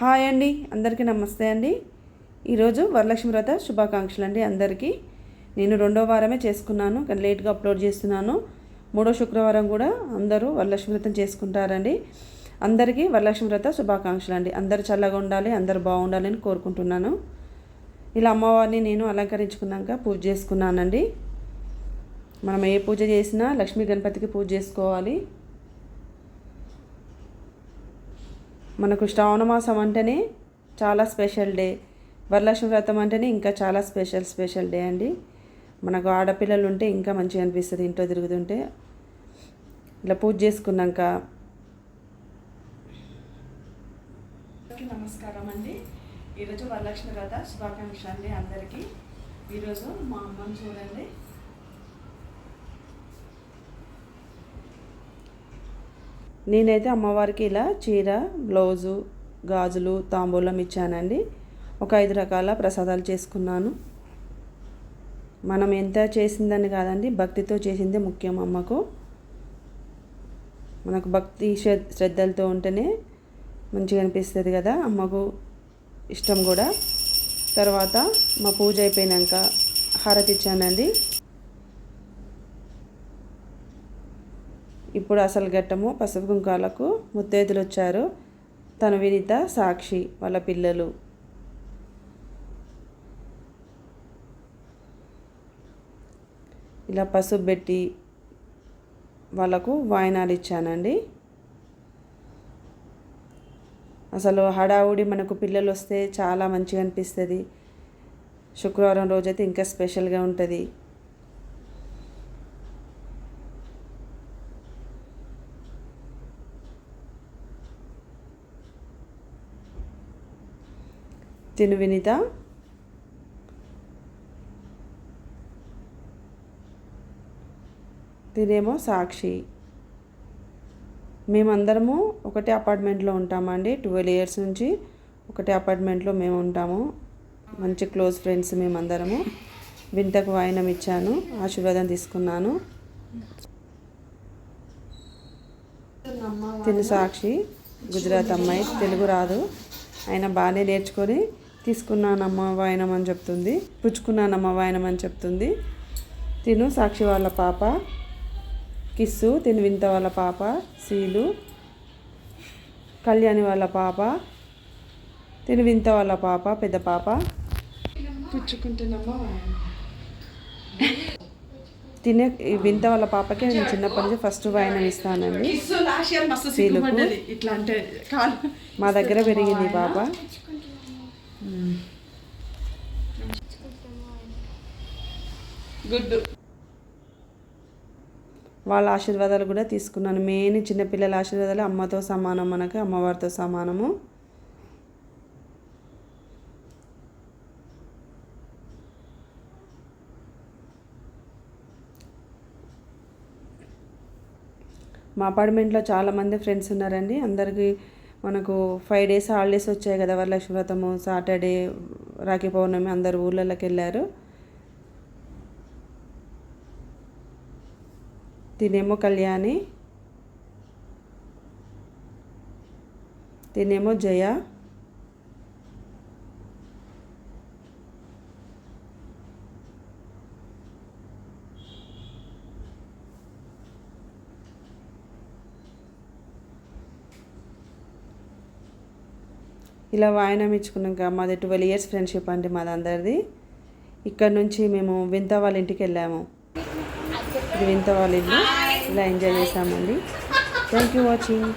Hi అండి అందరికీ నమస్తే అండి. ఈరోజు వరలక్ష్మి వ్రత శుభాకాంక్షలు అండి అందరికీ. నేను రెండో వారమే చేసుకున్నాను కానీ లేట్గా అప్లోడ్ చేస్తున్నాను. మూడో శుక్రవారం కూడా అందరూ వరలక్ష్మి వ్రతం చేసుకుంటారండి. అందరికీ వరలక్ష్మి వ్రత శుభాకాంక్షలు అండి. అందరు చల్లగా ఉండాలి అందరు బాగుండాలి అని కోరుకుంటున్నాను. ఇలా అమ్మవారిని నేను అలంకరించుకున్నాక పూజ చేసుకున్నానండి. మనం ఏ పూజ చేసినా లక్ష్మీ గణపతికి పూజ చేసుకోవాలి. మనకు శ్రావణ మాసం అంటేనే చాలా స్పెషల్ డే. వరలక్ష్మి వ్రతం అంటేనే ఇంకా చాలా స్పెషల్ స్పెషల్ డే అండి. మనకు ఆడపిల్లలు ఉంటే ఇంకా మంచిగా అనిపిస్తుంది ఇంట్లో తిరుగుతుంటే. ఇలా పూజ చేసుకున్నాక. నమస్కారం అండి. ఈరోజు వరలక్ష్మి వ్రత శుభాకాంక్షలు అండి అందరికీ. ఈరోజు మా అమ్మని చూడండి. నేనైతే అమ్మవారికి ఇలా చీర బ్లౌజు గాజులు తాంబూలం ఇచ్చానండి. ఒక ఐదు రకాల ప్రసాదాలు చేసుకున్నాను. మనం ఎంత చేసిందని కాదండి భక్తితో చేసిందే ముఖ్యం అమ్మకు. మనకు భక్తి శ్రద్ధలతో ఉంటేనే మంచిగా అనిపిస్తుంది కదా అమ్మకు ఇష్టం కూడా. తర్వాత మా పూజ అయిపోయినాక హారతి ఇచ్చానండి. ఇప్పుడు అసలు ఘట్టము పసుపు కుంకాలకు ముత్తైదులు వచ్చారు తన వినిత సాక్షి వాళ్ళ పిల్లలు. ఇలా పసుపు పెట్టి వాళ్ళకు వాయినాలు ఇచ్చానండి అసలు హడావుడి మనకు పిల్లలు వస్తే చాలా మంచిగా అనిపిస్తుంది శుక్రవారం రోజైతే ఇంకా స్పెషల్గా ఉంటుంది. తిను వినిత తినేమో సాక్షి. మేమందరము ఒకటే అపార్ట్మెంట్లో ఉంటామండి ట్వెల్వ్ ఇయర్స్ నుంచి ఒకటే అపార్ట్మెంట్లో మేము ఉంటాము. మంచి క్లోజ్ ఫ్రెండ్స్ మేమందరము. వింతకు వాయినం ఇచ్చాను ఆశీర్వాదం తీసుకున్నాను. తిను సాక్షి గుజరాత్ అమ్మాయి తెలుగు రాదు. ఆయన బాగానే నేర్చుకొని తీసుకున్నానమ్మ వాయనం అని చెప్తుంది. పుచ్చుకున్నానమ్మ వాయనం అని చెప్తుంది. తిను సాక్షి వాళ్ళ పాప. కిస్సు తిను వింత వాళ్ళ పాప. సీలు కళ్యాణి వాళ్ళ పాప. తిను వింత వాళ్ళ పాప పెద్ద పాప. పుచ్చుకుంటున్నామా తినే వింత వాళ్ళ పాపకి నేను చిన్నప్పటి నుంచి ఫస్ట్ వాయనం ఇస్తానండి. మా దగ్గర పెరిగింది పాప. గుడ్. వాళ్ళ ఆశీర్వాదాలు కూడా తీసుకున్నాను. మెయిన్ చిన్నపిల్లల ఆశీర్వాదాలు అమ్మతో సమానం మనకు అమ్మవారితో సమానము. మా అపార్ట్మెంట్లో చాలామంది ఫ్రెండ్స్ ఉన్నారండి. అందరికీ మనకు ఫైవ్ డేస్ హాలిడేస్ వచ్చాయి కదా వరలక్ష్మి వ్రతము సాటర్డే రాఖీ పౌర్ణమి అందరు ఊళ్ళలోకి వెళ్ళారు. తినేమో కళ్యాణి. తినేమో జయ. ఇలా వాయనం ఇచ్చుకున్నాక మాది ట్వెల్వ్ ఇయర్స్ ఫ్రెండ్షిప్ అండి మాది అందరిది. ఇక్కడ నుంచి మేము వింత వాళ్ళ ఇంటికి వెళ్ళాము. ఇది వింత వాళ్ళ ఇల్లు. ఇలా ఎంజాయ్ చేసామండి థ్యాంక్ యూ వాచింగ్